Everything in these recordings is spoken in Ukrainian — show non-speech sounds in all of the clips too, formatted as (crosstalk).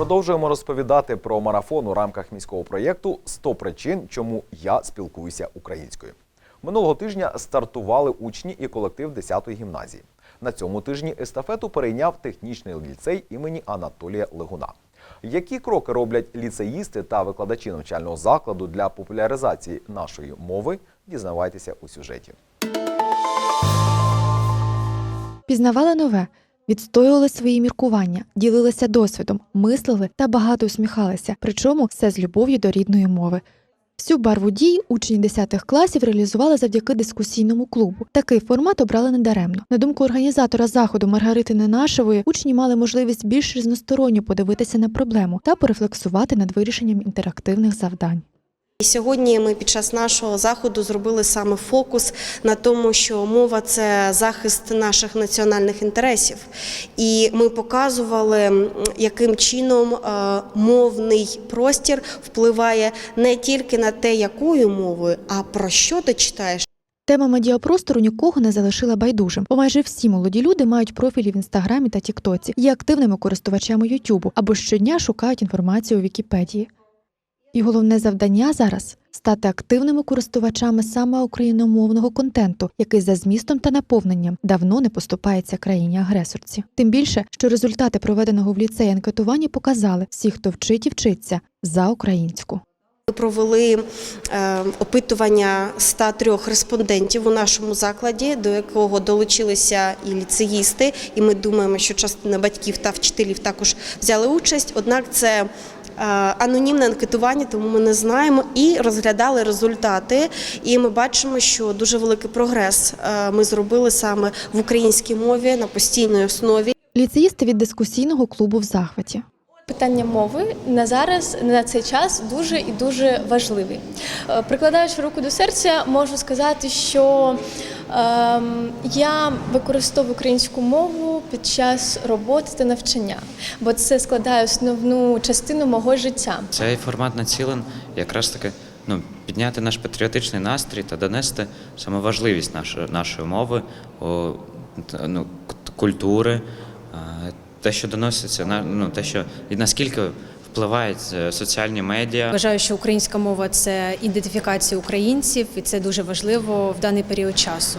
Продовжуємо розповідати про марафон у рамках міського проєкту «100 причин, чому я спілкуюся українською. Минулого тижня стартували учні і колектив 10-ї гімназії. На цьому тижні естафету перейняв технічний ліцей імені Анатолія Легуна. Які кроки роблять ліцеїсти та викладачі навчального закладу для популяризації нашої мови? Дізнавайтеся у сюжеті. Пізнавали нове, відстоювали свої міркування, ділилися досвідом, мислили та багато усміхалися, причому все з любов'ю до рідної мови. Всю барву дій учні 10 класів реалізували завдяки дискусійному клубу. Такий формат обрали недаремно. На думку організатора заходу Маргарити Ненашевої, учні мали можливість більш різносторонньо подивитися на проблему та порефлексувати над вирішенням інтерактивних завдань. І сьогодні ми під час нашого заходу зробили саме фокус на тому, що мова це захист наших національних інтересів. І ми показували, яким чином е, мовний простір впливає не тільки на те, якою мовою, а про що ти читаєш. Тема медіапростору нікого не залишила байдужим, бо майже всі молоді люди мають профілі в інстаграмі та Тіктоці, є активними користувачами Ютубу або щодня шукають інформацію у Вікіпедії. І головне завдання зараз стати активними користувачами саме україномовного контенту, який за змістом та наповненням давно не поступається країні-агресорці. Тим більше, що результати проведеного в ліцеї анкетування показали, всі, хто вчить і вчиться за українську. Ми провели е, опитування 103 респондентів у нашому закладі, до якого долучилися і ліцеїсти. І ми думаємо, що частина батьків та вчителів також взяли участь. Однак це анонімне анкетування, тому ми не знаємо і розглядали результати. І ми бачимо, що дуже великий прогрес е, ми зробили саме в українській мові на постійній основі. Ліцеїсти від дискусійного клубу в захваті. Питання мови на зараз на цей час дуже і дуже важливі. Е, Прикладаючи руку до серця, можу сказати, що я використовую українську мову під час роботи та навчання, бо це складає основну частину мого життя. Цей формат націлен якраз таки ну, підняти наш патріотичний настрій та донести саме важливість нашої, нашої мови, о, ну, культури, е, те, що доноситься, ну, те, що і наскільки впливають е, соціальні медіа. Вважаю, що українська мова це ідентифікація українців, і це дуже важливо в даний період часу.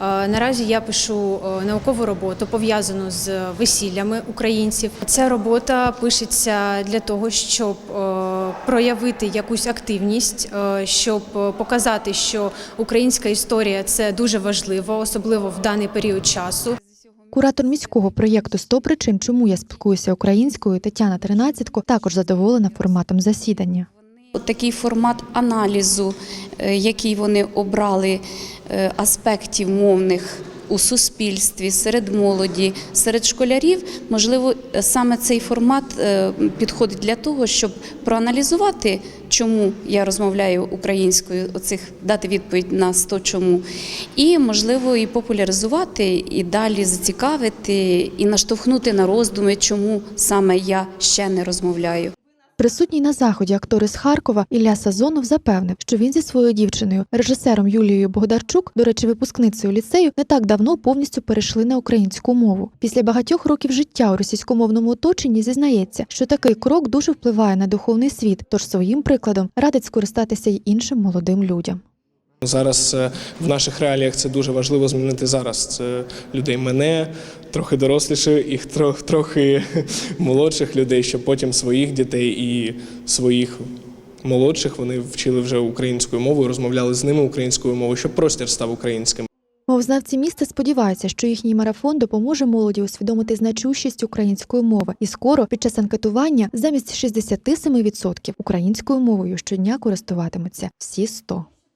Е, Наразі я пишу е, наукову роботу пов'язану з весіллями українців. Ця робота пишеться для того, щоб проявити якусь активність, щоб показати, що українська історія це дуже важливо, особливо в даний період часу. Куратор міського проєкту «100 причин, чому я спілкуюся українською Тетяна Тринадцятко також задоволена форматом засідання. Такий формат аналізу, е, який вони обрали е, аспектів мовних у суспільстві, серед молоді, серед школярів, можливо, саме цей формат е, підходить для того, щоб проаналізувати, чому я розмовляю українською, оцих дати відповідь на 100 чому, і можливо і популяризувати, і далі зацікавити, і наштовхнути на роздуми, чому саме я ще не розмовляю. Присутній на заході актор із Харкова Ілля Сазонов запевнив, що він зі своєю дівчиною, режисером Юлією Богдарчук, до речі, випускницею ліцею, не так давно повністю перейшли на українську мову. Після багатьох років життя у російськомовному оточенні зізнається, що такий крок дуже впливає на духовний світ, тож своїм прикладом радить скористатися й іншим молодим людям. Зараз е, в наших реаліях це дуже важливо змінити зараз. Це людей мене, трохи доросліших і трохи, (laughs) молодших людей, щоб потім своїх дітей і своїх молодших вони вчили вже українською мовою, розмовляли з ними українською мовою, щоб простір став українським. Мовознавці міста сподіваються, що їхній марафон допоможе молоді усвідомити значущість української мови, і скоро під час анкетування замість 67% українською мовою щодня користуватимуться всі 100%.